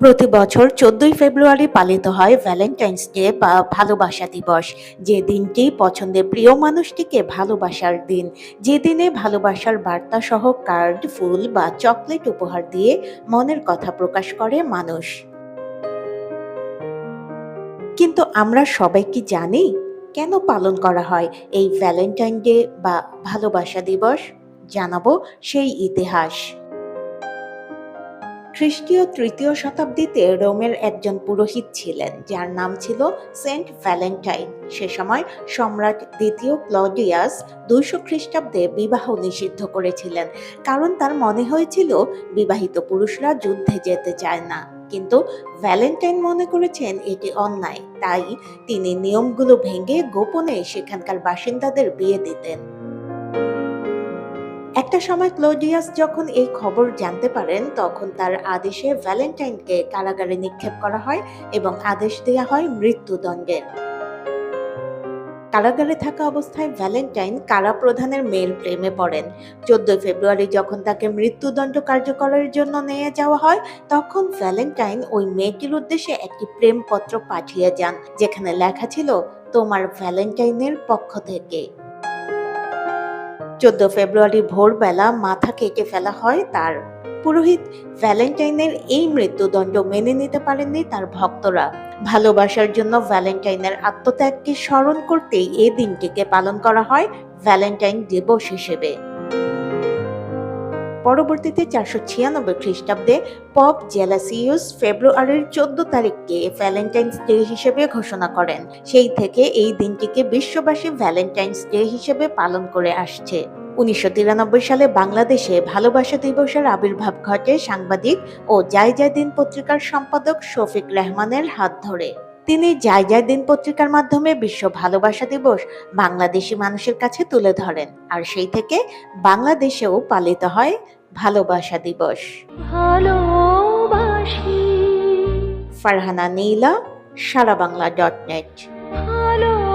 প্রতি বছর চোদ্দই ফেব্রুয়ারি পালিত হয় ভ্যালেন্টাইন্স ডে বা ভালোবাসা দিবস। যে দিনটি পছন্দের প্রিয় মানুষটিকে ভালোবাসার দিন। যে দিনে ভালোবাসার বার্তা সহ কার্ড, ফুল বা চকলেট উপহার দিয়ে মনের কথা প্রকাশ করে মানুষ। কিন্তু আমরা সবাই কি জানি? কেন পালন করা হয় এই ভ্যালেন্টাইন ডে বা ভালোবাসা দিবস? জানাব সেই ইতিহাস। খ্রিস্টীয় তৃতীয় শতাব্দীতে রোমের একজন পুরোহিত ছিলেন, যার নাম ছিল সেন্ট ভ্যালেন্টাইন। সে সময় সম্রাট দ্বিতীয় ক্লডিয়াস দুইশো খ্রিস্টাব্দে বিবাহ নিষিদ্ধ করেছিলেন, কারণ তার মনে হয়েছিল বিবাহিত পুরুষরা যুদ্ধে যেতে চায় না। কিন্তু ভ্যালেন্টাইন মনে করেছেন এটি অন্যায়, তাই তিনি নিয়মগুলো ভেঙে গোপনে সেখানকার বাসিন্দাদের বিয়ে দিতেন। একটা সময় ক্লোডিয়াস যখন এই খবর জানতে পারেন, তখন তার আদেশে ভ্যালেন্টাইনকে কারাগারে নিক্ষেপ করা হয় এবং আদেশ দেওয়া হয় মৃত্যুদণ্ডের। কারাগারে থাকা অবস্থায় ভ্যালেন্টাইন কারা প্রধানের মেয়ের প্রেমে পড়েন। চোদ্দই ফেব্রুয়ারি যখন তাকে মৃত্যুদণ্ড কার্যকরের জন্য নিয়ে যাওয়া হয়, তখন ভ্যালেন্টাইন ওই মেয়েটির উদ্দেশ্যে একটি প্রেমপত্র পাঠিয়ে যান, যেখানে লেখা ছিল, তোমার ভ্যালেন্টাইনের পক্ষ থেকে। চোদ্দ ফেব্রুয়ারি ভোরবেলা মাথা কেটে ফেলা হয় তার পুরোহিত ভ্যালেন্টাইনের এই মৃত্যুদণ্ড মেনে নিতে পারেননি তার ভক্তরা। ভালোবাসার জন্য ভ্যালেন্টাইনের আত্মত্যাগকে স্মরণ করতেই এই দিনটিকে পালন করা হয় ভ্যালেন্টাইন দিবস হিসেবে। পরবর্তীতে চারশো ছিয়ানব্বই খ্রিস্টাব্দে পপ জেলাসিউস ফেব্রুয়ারির চোদ্দ তারিখকে ভ্যালেন্টাইন্স ডে হিসেবে ঘোষণা করেন। সেই থেকে এই দিনটিকে বিশ্ববাসী ভ্যালেন্টাইন্স ডে হিসেবে পালন করে আসছে। উনিশশো তিরানব্বই সালে বাংলাদেশে ভালোবাসা দিবসের আবির্ভাব ঘটে সাংবাদিক ও জায় দিন পত্রিকার সম্পাদক শফিক রেহমানের হাত ধরে। তিনি জায় জায় দিন পত্রিকার মাধ্যমে বিশ্ব ভালোবাসা দিবস বাংলাদেশি মানুষের কাছে তুলে ধরেন। আর সেই থেকে বাংলাদেশেও পালিত হয় ভালোবাসা দিবস। ভালোবাসি। Farhana Nila Sara Bangla dot net. ভালো